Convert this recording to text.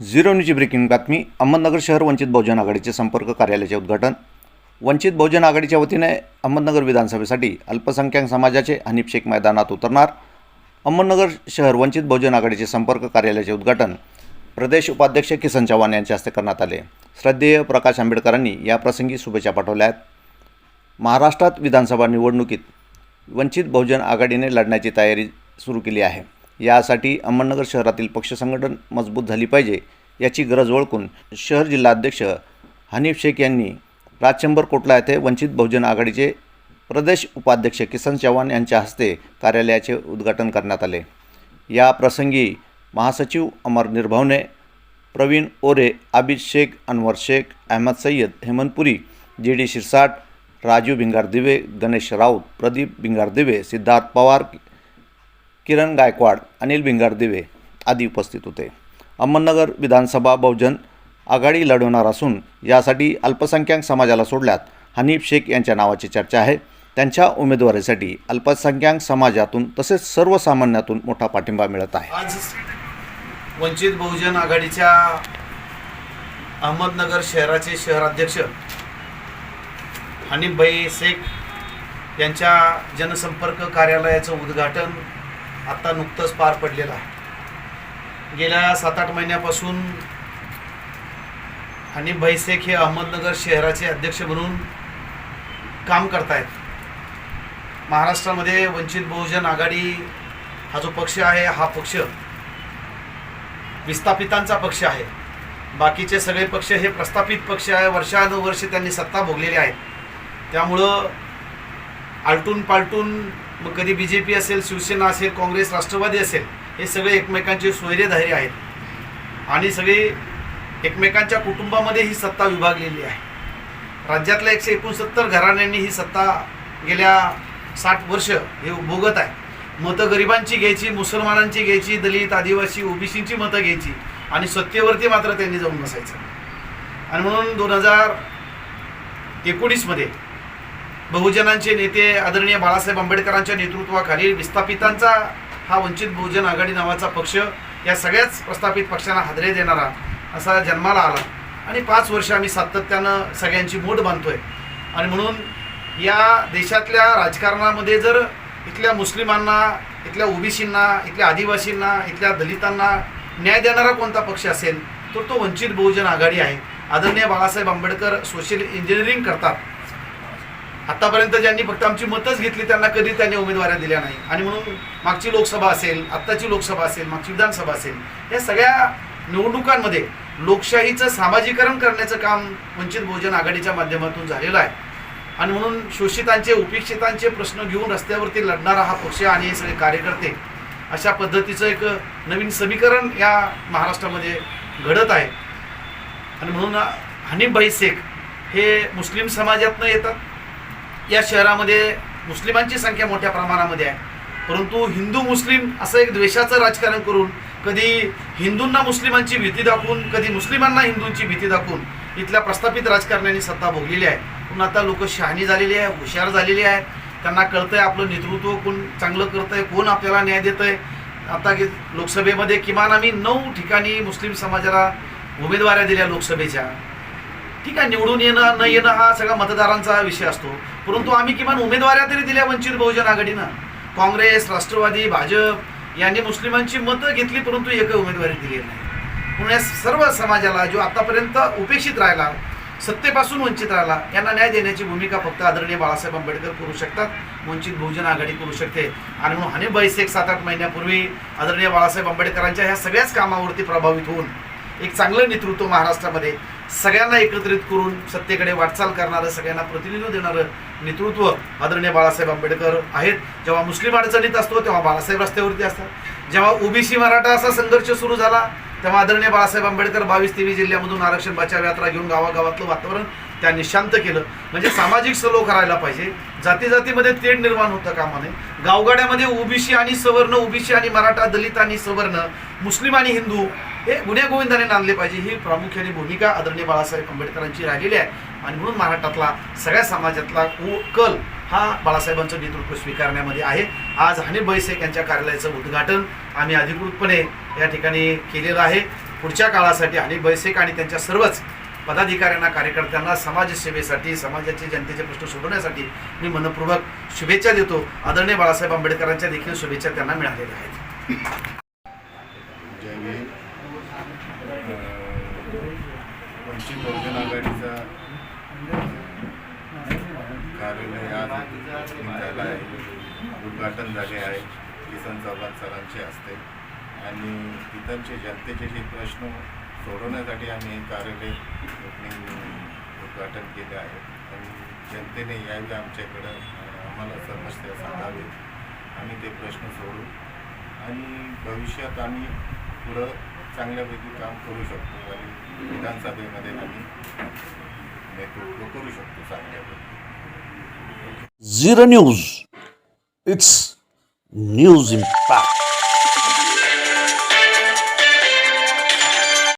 Zero न्यूजची breaking बातमी. अहमदनगर शहर वंचित बहुजन आघाडीचे संपर्क कार्यालयाचे उद्घाटन. वंचित बहुजन आघाडीच्या वतीने अहमदनगर विधानसभेसाठी अल्पसंख्याक समाजाचे हनीफ शेख मैदानात उतरणार. अहमदनगर शहर वंचित बहुजन आघाडीचे संपर्क कार्यालयाचे उद्घाटन. प्रदेश उपाध्यक्ष किसन चव्हाण यांच्या हस्ते करण्यात आले. श्रद्धेय प्रकाश आंबेडकरांनी याप्रसंगी शुभेच्छा पाठवल्या आहेत. महाराष्ट्रात विधानसभा निवडणुकीत वंचित बहुजन आघाडीने लढण्याची तयारी सुरू केली आहे. यासाठी अहमदनगर शहरातील पक्ष संघटन मजबूत झाली पाहिजे याची गरज ओळखून शहर जिल्हाध्यक्ष हनीफ शेख यांनी राजशंभर कोटला येथे वंचित बहुजन आघाडीचे प्रदेश उपाध्यक्ष किसन चव्हाण यांच्या हस्ते कार्यालयाचे उद्घाटन करण्यात आले. या प्रसंगी महासचिव अमर Nirbhavane Pravin Ore Abid Shaikh Anwar Shaikh Ahmed Sayyed Hemantpuri G D Shirsat Raju Bhingardive Ganesh Raut Pradeep Bhingar दिवे सिद्धार्थ पवार किरण गायकवाड अनिल भिंगार दिवे आदी उपस्थित होते. अहमदनगर विधानसभा बहुजन आघाडी लढवणार असून यासाठी अल्पसंख्याक समाजाला सोडल्यात. हनीफ शेख यांच्या नावाची चर्चा आहे. त्यांच्या उमेदवारीसाठी अल्पसंख्याक समाजातून तसेच सर्वसामान्यातून मोठा पाठिंबा मिळत आहे. आज वंचित बहुजन आघाडीच्या अहमदनगर शहराचे शहराध्यक्ष हनीफभाई शेख यांच्या जनसंपर्क कार्यालयाचं उद्घाटन आत्ता नुकतंच पार पडलेलं. आहे गेल्या सात आठ महिन्यापासून आणि भैसेख हे अहमदनगर शहराचे अध्यक्ष म्हणून काम करतायत. महाराष्ट्रामध्ये वंचित बहुजन आघाडी हा जो पक्ष आहे हा पक्ष विस्थापितांचा पक्ष आहे. बाकीचे सगळे पक्ष हे प्रस्थापित पक्ष आहे. वर्षानुवर्षे त्यांनी सत्ता भोगलेली आहे. त्यामुळं आलटून पालटून मग कधी बी जे पी असेल शिवसेना असेल काँग्रेस राष्ट्रवादी असेल हे सगळे एकमेकांचे सोयरेधारी आहेत. आणि सगळे एकमेकांच्या कुटुंबामध्ये ही सत्ता विभागलेली आहे. राज्यातल्या एकशे एकोणसत्तर घराण्यांनी ही सत्ता गेल्या साठ वर्ष हे भोगत आहे. मतं गरिबांची घ्यायची मुसलमानांची घ्यायची दलित आदिवासी ओबीसींची मतं घ्यायची आणि सत्तेवरती मात्र त्यांनी जाऊन बसायचं. आणि म्हणून दोन हजार एकोणीसमध्ये बहुजनांचे नेते आदरणीय बाळासाहेब आंबेडकरांच्या नेतृत्वाखाली विस्थापितांचा हा वंचित बहुजन आघाडी नावाचा पक्ष या सगळ्याच प्रस्थापित पक्षांना हादरे देणारा असा जन्माला आला. आणि पाच वर्ष आम्ही सातत्यानं सगळ्यांची मोठ बांधतोय. आणि म्हणून या देशातल्या राजकारणामध्ये जर इथल्या मुस्लिमांना इथल्या ओबीसींना इथल्या आदिवासींना इथल्या दलितांना न्याय देणारा कोणता पक्ष असेल तर तो वंचित बहुजन आघाडी आहे. आदरणीय बाळासाहेब आंबेडकर सोशल इंजिनिअरिंग करतात. आतापर्यंत ज्यांनी फक्त आमची मतच घेतली त्यांना कधी त्यांनी उमेदवाऱ्या दिल्या नाही. आणि म्हणून मागची लोकसभा असेल आत्ताची लोकसभा असेल मागची विधानसभा असेल या सगळ्या निवडणुकांमध्ये लोकशाहीचं सामाजिकरण करण्याचं काम वंचित बहुजन आघाडीच्या माध्यमातून झालेलं आहे. आणि म्हणून शोषितांचे उपेक्षितांचे प्रश्न घेऊन रस्त्यावरती लढणारा हा पक्ष आणि हे सगळे कार्यकर्ते अशा पद्धतीचं एक नवीन समीकरण या महाराष्ट्रामध्ये घडत आहे. आणि म्हणून हनीफभाई शेख हे मुस्लिम समाजातनं येतात. या शहरामध्ये मुस्लिमांची संख्या मोठ्या प्रमाणामध्ये आहे. परंतु हिंदू मुस्लिम असं एक द्वेषाचं राजकारण करून कधी हिंदूंना मुस्लिमांची भीती दाखवून कधी मुस्लिमांना हिंदूंची भीती दाखवून इथल्या प्रस्थापित राजकारण्यांनी सत्ता भोगलेली आहे. पण आता लोक शहाणी झालेली आहे हुशार झालेली आहे. त्यांना कळतं आहे आपलं नेतृत्व कोण चांगलं करतंय कोण आपल्याला न्याय देतंय. आता की लोकसभेमध्ये किमान आम्ही नऊ ठिकाणी मुस्लिम समाजाला उमेदवाऱ्या दिल्या लोकसभेच्या. ठीक आहे निवडून येणं न येणं हा सगळा मतदारांचा विषय असतो. परंतु आम्ही किमान उमेदवाऱ्या तरी दिल्या वंचित बहुजन आघाडीनं. काँग्रेस राष्ट्रवादी भाजप यांनी मुस्लिमांची मतं घेतली परंतु एक उमेदवारी दिली नाही. म्हणून या सर्व समाजाला जो आतापर्यंत उपेक्षित राहिला सत्तेपासून वंचित राहिला यांना न्याय देण्याची भूमिका फक्त आदरणीय बाळासाहेब आंबेडकर करू शकतात वंचित बहुजन आघाडी करू शकते. आणि म्हणून बैस एक सात आठ महिन्यापूर्वी आदरणीय बाळासाहेब आंबेडकरांच्या ह्या सगळ्याच कामावरती प्रभावित होऊन एक चांगलं नेतृत्व महाराष्ट्रामध्ये सगळ्यांना एकत्रित करून सत्तेकडे वाटचाल करणारं सगळ्यांना प्रतिनिधित्व देणारं नेतृत्व आदरणीय बाळासाहेब आंबेडकर आहेत. जेव्हा मुस्लिम अडचणीत असतो तेव्हा बाळासाहेब रस्त्यावरती असतात. जेव्हा ओबीसी मराठा असा संघर्ष सुरू झाला तेव्हा आदरणीय बाळासाहेब आंबेडकर बावीस तेवीस जिल्ह्यामधून आरक्षण बचाव यात्रा घेऊन गावागावातलं वातावरण त्यांनी शांत केलं. म्हणजे सामाजिक सलो करायला पाहिजे. जाती जातीमध्ये तेढ निर्माण होतं कामा नये गावगाड्यामध्ये ओबीसी आणि सवर्ण ओबीसी आणि मराठा दलित आणि सवर्ण मुस्लिम आणि हिंदू हे गुन्हे गोविंदाने नांदले पाहिजे. ही प्रामुख्याने भूमिका आदरणीय बाळासाहेब आंबेडकरांची राहिलेली आहे. आणि म्हणून महाराष्ट्रातला सगळ्या समाजातला कल हा बाळासाहेबांचं नेतृत्व स्वीकारण्यामध्ये आहे. आज हनीफ शेख यांच्या कार्यालयाचं उद्घाटन आम्ही अधिकृतपणे या ठिकाणी केलेलं आहे. पुढच्या काळासाठी आणि बैसेक आणि त्यांच्या सर्वच पदाधिकाऱ्यांना कार्यकर्त्यांना समाजसेवेसाठी समाजाचे जनतेचे प्रश्न सोडवण्यासाठी मी मनपूर्वक शुभेच्छा देतो. आदरणीय बाळासाहेब आंबेडकरांच्या देखील शुभेच्छा त्यांना मिळालेल्या आहेत. वंचित बहुजन आघाडीचा कार्यालय आज आहे. उद्घाटन झाले आहे. किसन चव्हाण सरांचे असते आणि तिथलचे जनतेचे जे प्रश्न सोडवण्यासाठी आम्ही हे कार्यालय उद्घाटन केले आहे. आणि जनतेने यायला आमच्याकडं आम्हाला समस्या सांगावी. आम्ही ते प्रश्न सोडू. आणि भविष्यात आम्ही पुढं चांगल्यापैकी काम करू शकतो आणि विधानसभेमध्ये आम्ही नेतृत्व करू शकतो चांगल्यापैकी. Zero news. It's news impact.